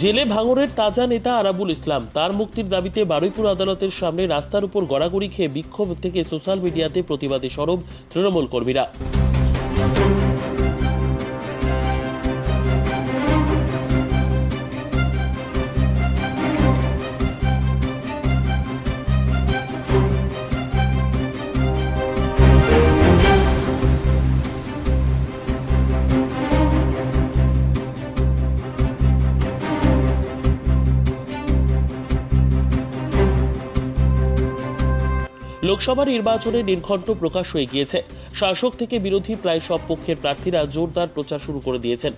জেলে ভাঙরের তাজা নেতা আরাবুল ইসলাম। তার মুক্তির দাবিতে বারুইপুর আদালতের সামনে রাস্তার উপর গড়াগড়ি খেয়ে বিক্ষোভ থেকে সোশ্যাল মিডিয়াতে প্রতিবাদে সরব তৃণমূল কর্মীরা। লোকসভা নির্বাচনে নির্ঘণ্ট প্রকাশ হয়ে গিয়েছে শাসক থেকে বিরোধী প্রায় সব পক্ষের প্রার্থীরা জোরদার প্রচার শুরু করে দিয়েছেন।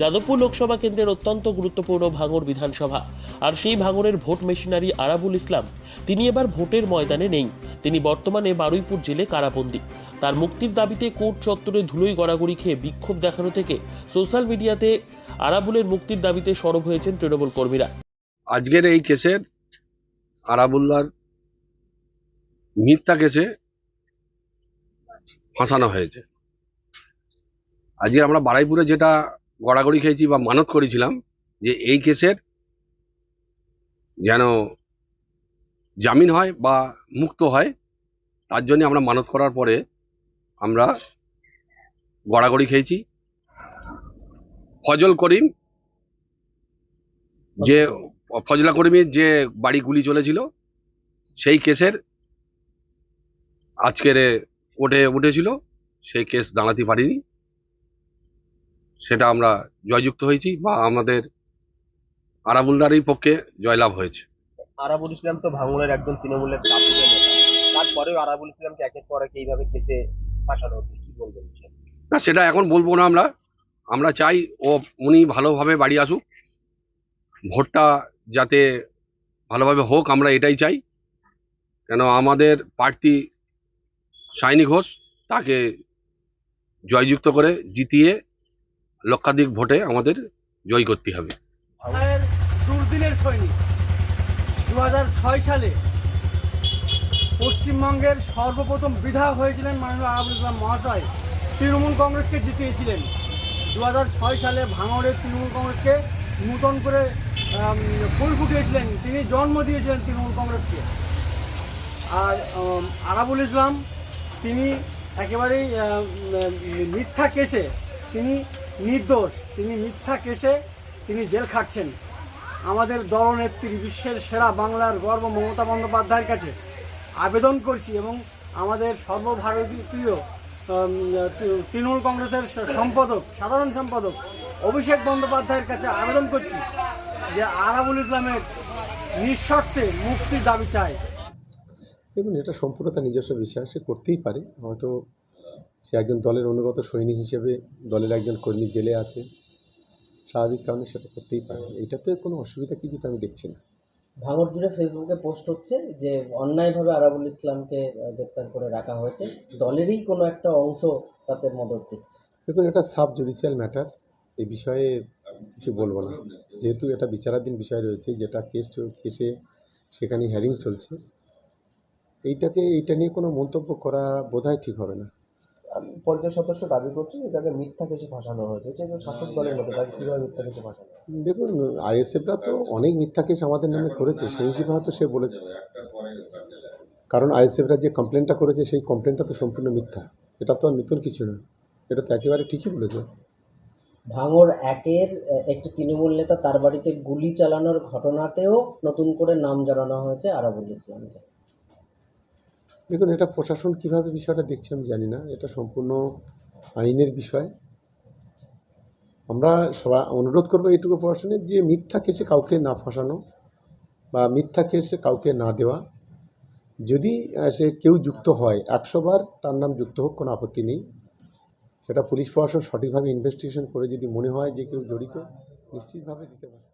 যাদবপুর লোকসভা কেন্দ্রের অত্যন্ত গুরুত্বপূর্ণ ভাঙর বিধানসভা। আর সেই ভাঙরের ভোট মেশিনারি আরাবুল ইসলাম, তিনি এবার ভোটের ময়দানে নেই। তিনি বর্তমানে বারুইপুর জেলে কারাবন্দী। তার মুক্তির দাবিতে কোর্ট চত্বরে ধুলোই গড়াগড়ি খেয়ে বিক্ষোভ দেখানো থেকে সোশ্যাল মিডিয়াতে আরাবুলের মুক্তির দাবিতে সরব হয়েছেন তৃণমূল কর্মীরা। আজকের এই কেসের আরাবুল্লার মিথ্যা কেসে ফাঁসানো হয়েছে। আজকে আমরা বারাইপুরে যেটা গড়াগড়ি খেয়েছি বা মানত করেছিলাম যে এই কেসের যেন জামিন হয় বা মুক্ত হয়, তার জন্য আমরা মানত করার পরে আমরা গড়াগড়ি খেয়েছি। ফজল করিম যে ফজলা করিমের যে বাড়ি গুলি চলেছিল, সেই কেসের আজকের কোর্টে উঠেছিল সেই কেস দাঁড়াতে পারিনি। সেটা আমরা জয়যুক্ত হয়েছি বা আমাদের আরাবুলদারই পক্ষে জয়লাভ হয়েছে। আরাবুল ইসলাম তো ভাঙনের একজন তৃণমূলের তারপরেও আরাবুল ইসলামকে একের পর এক এইভাবে কেসে ফাঁসানো হচ্ছে কি বলবেন? না সেটা এখন বলব না আমরা। আমরা চাই ও উনি ভালোভাবে বাড়ি আসুক। ভোটটা যাতে ভালোভাবে হোক আমরা এটাই চাই। কেন আমাদের প্রার্থী সাইনি ঘোষ তাকে জয়যুক্ত করে জিতিয়ে লক্ষাধিক ভোটে আমাদের জয় করতে হবে। দুর্দিনের সৈনিক দু সালে পশ্চিমবঙ্গের সর্বপ্রথম বিধায়ক হয়েছিলেন মাননীয় আবুল ইসলাম মহাশয়। তৃণমূল কংগ্রেসকে জিতিয়েছিলেন। দু সালে ভাঙড়ের তৃণমূল কংগ্রেসকে নূতন করে ফুল ফুটিয়েছিলেন। তিনি জন্ম দিয়েছিলেন তৃণমূল কংগ্রেসকে। আর আরাবুল ইসলাম তিনি একেবারেই মিথ্যা কেসে, তিনি নির্দোষ, তিনি মিথ্যা কেসে তিনি জেল খাটছেন। আমাদের দলনেত্রী বিশ্বের সেরা বাংলার গর্ব মমতা বন্দ্যোপাধ্যায়ের কাছে আবেদন করছি এবং আমাদের সর্বভারতীয় তৃণমূল কংগ্রেসের সম্পাদক, সাধারণ সম্পাদক অভিষেক বন্দ্যোপাধ্যায়ের কাছে আবেদন করছি যে আরাবুল ইসলামের নিঃশর্তে মুক্তির দাবি চাই দেখুন এটা সম্পূর্ণ তার নিজস্ব বিষয় সে করতেই পারে। হয়তো সে একজন দলের অনুগত সৈনিক হিসেবে দলের একজন কর্মী জেলে আছে। স্বাভাবিক কারণে সেটা করতেই পারে। এটাতে কোনো অসুবিধা কিছু তো আমি দেখছি না। ভাঙড় জুড়ে ফেসবুকে পোস্ট হচ্ছে যে অন্যায়ভাবে আরাবুল ইসলামকে গ্রেপ্তার করে রাখা হয়েছে। দলেরই কোনো একটা অংশ তাতে মদত দিচ্ছে। দেখুন এটা সাব জুডিশিয়াল ম্যাটার। এ বিষয়ে কিছু বলব না। যেহেতু এটা বিচারাধীন বিষয় রয়েছে যেটা কেস কেসে সেখানে হ্যারিং চলছে। এইটাকে এইটা নিয়ে কোনো মন্তব্য করা বোধহয় ঠিক হবে না। পঞ্চায়েত সদস্য দাবি করছে যে তাকে মিথ্যা কেসে ফাঁসানো হয়েছে একজন শাসক দলের মতো তাকে কীভাবে মিথ্যা কেসে ফাঁসানো দেখুন আইএসএফরা তো অনেক মিথ্যা কেস আমাদের নামে করেছে সেই হিসেবে হয়তো সে বলেছে। কারণ আইএসএফরা যে কমপ্লেনটা করেছে সেই কমপ্লেনটা তো সম্পূর্ণ মিথ্যা। এটা তো আর নতুন কিছু না। এটা তো একেবারে ঠিকই বলেছে। ভাঙড় একের একটি তৃণমূল নেতা তার বাড়িতে গুলি চালানোর ঘটনাতেও নতুন করে নাম জানানো হয়েছে আরাবুল ইসলামকে। দেখুন, এটা প্রশাসন কীভাবে বিষয়টা দেখছে আমি জানি না। এটা সম্পূর্ণ আইনের বিষয়। আমরা সবাই অনুরোধ করব এইটুকু প্রশাসনের যে মিথ্যা কেসে কাউকে না ফাঁসানো বা মিথ্যা কেসে কাউকে না দেওয়া। যদি সে কেউ যুক্ত হয়, একশো বার তার নাম যুক্ত হোক, কোনো আপত্তি নেই। সেটা পুলিশ প্রশাসন সঠিকভাবে ইনভেস্টিগেশন করে যদি মনে হয় যে কেউ জড়িত, নিশ্চিতভাবে দিতে পারে।